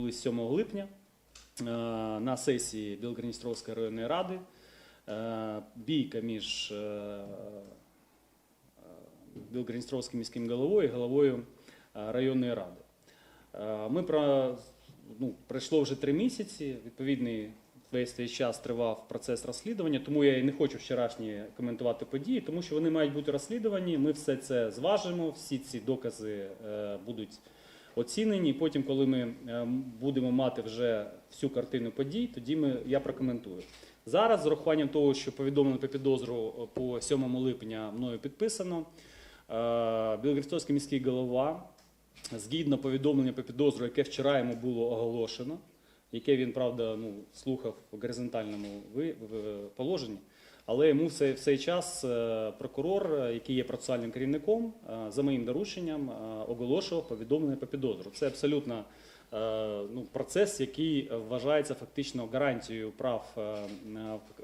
Були 7 липня е, на сесії Білгородністровської районної ради е, бійка між е, Білгородністровським міським головою і головою районної ради. Ми про, ну, пройшло вже три місяці. Відповідний весь цей час тривав процес розслідування, тому я і не хочу вчорашні коментувати події, тому що вони мають бути розслідувані. Ми все це зважимо, всі ці докази будуть оцінені. Потім, коли ми е, будемо мати вже всю картину подій, тоді ми, я прокоментую. Зараз, з урахуванням того, що повідомлено по підозру по 7 липня мною підписано, е, міський голова, згідно повідомлення по підозру, яке вчора йому було оголошено, яке він, правда, ну, слухав в горизонтальному ви- положенні, але йому в цей, час е, прокурор, е, який є процесуальним керівником, е, за моїм дорученням оголошував повідомлення по підозру. Це абсолютно ну, процес, який вважається фактично гарантією прав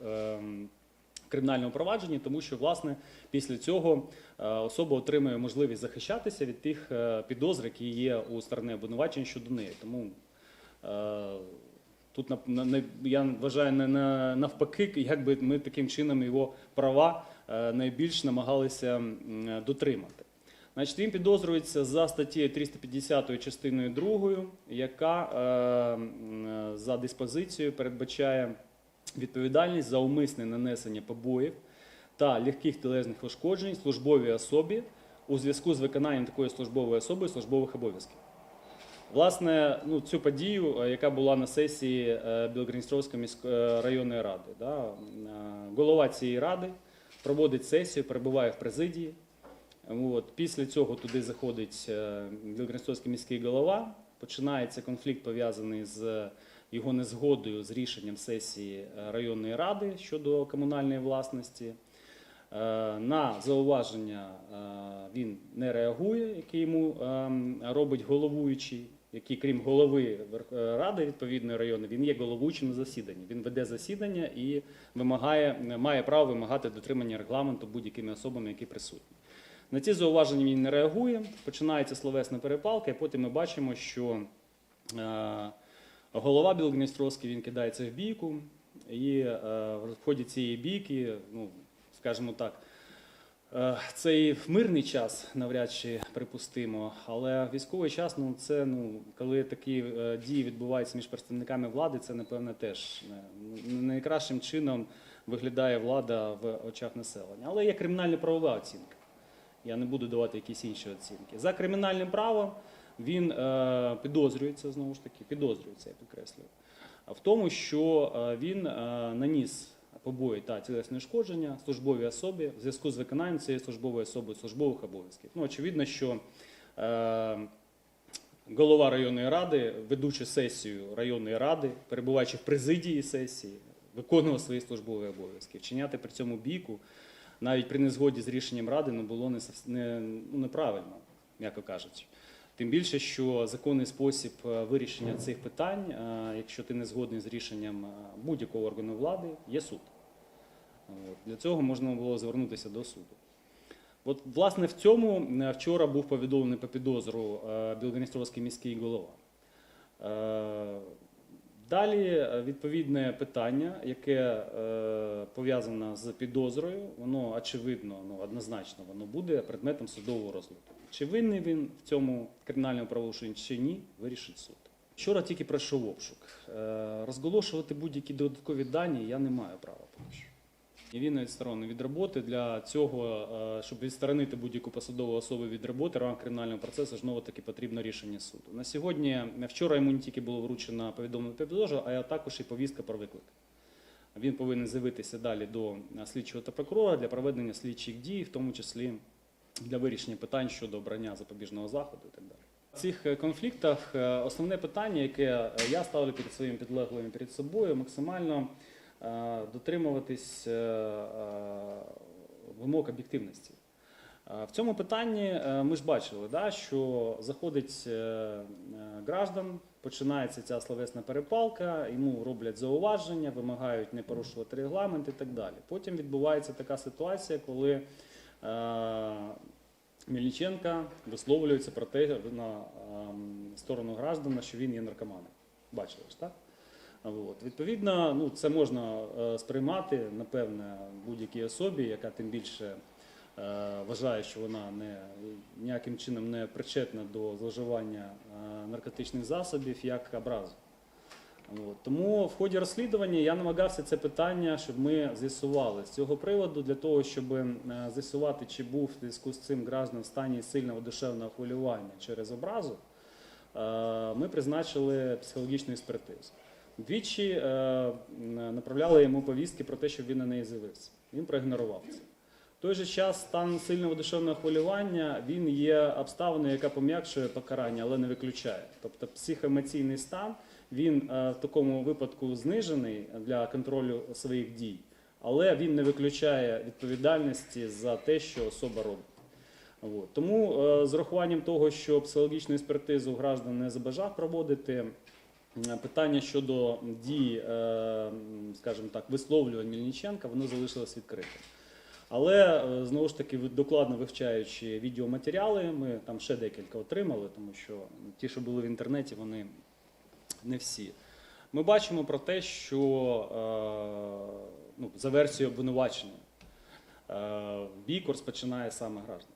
в кримінальному провадженні, тому що власне після цього особа отримує можливість захищатися від тих підозр, які є у сторони обвинувачень щодо неї. Тому тут на, я вважаю не на, навпаки, якби ми таким чином його права е, найбільш намагалися дотримати. Значить, він підозрюється за статтею 350 частиною 2, яка е, м, за диспозицією передбачає відповідальність за умисне нанесення побоїв та легких тілесних ушкоджень службовій особі у зв'язку з виконанням такої службової особи службових обов'язків. Власне, ну, цю подію, е, яка була на сесії е, міської районної ради, да, е, голова цієї ради проводить сесію, перебуває в президії. От, після цього туди заходить е, міський голова. Починається конфлікт пов'язаний з його незгодою з рішенням сесії е, районної ради щодо комунальної власності. Е, На зауваження е, він не реагує, які йому ем, робить головуючий, який, крім голови е, ради відповідної району, він є головуючим на засіданні. Він веде засідання і вимагає, має право вимагати дотримання регламенту будь-якими особами, які присутні. На ці зауваження він не реагує, починається словесна перепалка, і потім ми бачимо, що е, голова Білгородністровський він кидається в бійку, і е, в ході цієї бійки, ну, скажімо так, цей мирний час навряд чи припустимо, але військовий час, ну це ну, коли такі е, дії відбуваються між представниками влади, це напевне теж не, не найкращим чином виглядає влада в очах населення. Але є кримінально правова оцінка. Я не буду давати якісь інші оцінки. За кримінальним правом він е, підозрюється знову ж таки, підозрюється, я підкреслюю, в тому, що е, він е, наніс побої та тілесне ушкодження службовій особі в зв'язку з виконанням цієї службової особи службових обов'язків. Ну, очевидно, що е, голова районної ради, ведучи сесію районної ради, перебуваючи в президії сесії, виконував свої службові обов'язки. Вчиняти при цьому бійку навіть при незгоді з рішенням ради ну, було не, не, ну, неправильно, м'яко кажучи. Тим більше, що законний спосіб е, вирішення цих питань, е, якщо ти не згодний з рішенням е, будь-якого органу влади, є суд. Для цього можна було звернутися до суду. От, власне, в цьому вчора був повідомлений по підозру Білгородністровський міський голова. Далі е, відповідне питання, яке е, пов'язане з підозрою, воно очевидно, ну однозначно, воно буде предметом судового розгляду. Чи винний він в цьому кримінальному правопорушенні чи ні, вирішить суд. Вчора тільки пройшов обшук. Е, Розголошувати будь-які додаткові дані я не маю права поки що. І він відсторонений від роботи. Для цього, е, щоб відсторонити будь-яку посадову особу від роботи рамках кримінального процесу, знову таки потрібно рішення суду. На сьогодні, вчора йому не тільки було вручено повідомлення підозру, а також і повістка про виклик. Він повинен з'явитися далі до е, слідчого та прокурора для проведення слідчих дій, в тому числі для вирішення питань щодо обрання запобіжного заходу і так далі. В цих е, конфліктах е, основне питання, яке е, я ставлю перед своїми підлеглими перед собою, максимально е, дотримуватись е, е, вимог об'єктивності. Е, В цьому питанні е, ми ж бачили, що заходить е, е, граждан, починається ця словесна перепалка, йому роблять зауваження, вимагають не порушувати регламент і так далі. Потім відбувається така ситуація, коли е, Мельниченка висловлюється про те на ем, сторону граждана, що він є наркоманом. Бачили ж, так? От. Відповідно, ну, це можна е, сприймати, напевне, будь-якій особі, яка тим більше е, вважає, що вона не, ніяким чином не причетна до зловживання е, наркотичних засобів, як образу. От. Тому в ході розслідування я намагався це питання, щоб ми з'ясували з цього приводу, для того, щоб з'ясувати, чи був в зв'язку з цим граждан в стані сильного душевного хвилювання через образу, ми призначили психологічну експертизу. Двічі е, направляли йому повістки про те, щоб він на неї з'явився. Він проігнорував це. В той же час стан сильного душевного хвилювання він є обставиною, яка пом'якшує покарання, але не виключає. Тобто психоемоційний стан він е, в такому випадку знижений для контролю своїх дій, але він не виключає відповідальності за те, що особа робить. От. Тому е, з урахуванням того, що психологічну експертизу граждан не забажав проводити, питання щодо дій, е, скажімо так, висловлювань Мельниченка, воно залишилось відкритим. Але е, знову ж таки, докладно вивчаючи відеоматеріали, ми там ще декілька отримали, тому що ті, що були в інтернеті, вони не всі. Ми бачимо про те, що е, ну, за версією обвинувачення е, бійку розпочинає саме граждан.